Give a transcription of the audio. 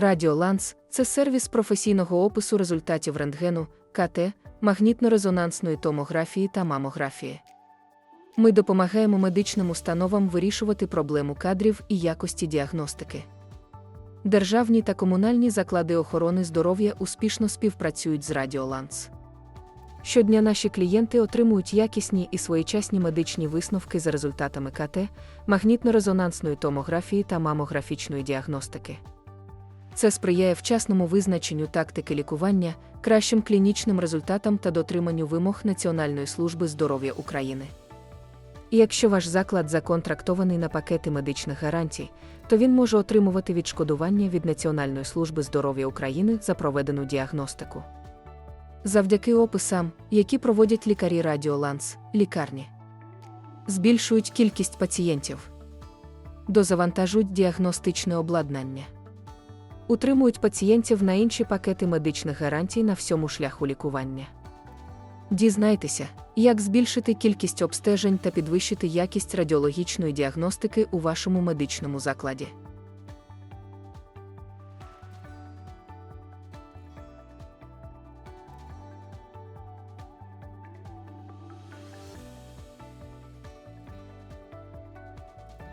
Радіоланс це сервіс професійного опису результатів рентгену, КТ, магнітно-резонансної томографії та мамографії. Ми допомагаємо медичним установам вирішувати проблему кадрів і якості діагностики. Державні та комунальні заклади охорони здоров'я успішно співпрацюють з Радіоланс. Щодня наші клієнти отримують якісні і своєчасні медичні висновки за результатами КТ, магнітно-резонансної томографії та мамографічної діагностики. Це сприяє вчасному визначенню тактики лікування, кращим клінічним результатам та дотриманню вимог Національної служби здоров'я України. І якщо ваш заклад законтрактований на пакети медичних гарантій, то він може отримувати відшкодування від Національної служби здоров'я України за проведену діагностику. Завдяки описам, які проводять лікарі Радіоланс, лікарні збільшують кількість пацієнтів, дозавантажують діагностичне обладнання, утримують пацієнтів на інші пакети медичних гарантій на всьому шляху лікування. Дізнайтеся, як збільшити кількість обстежень та підвищити якість радіологічної діагностики у вашому медичному закладі.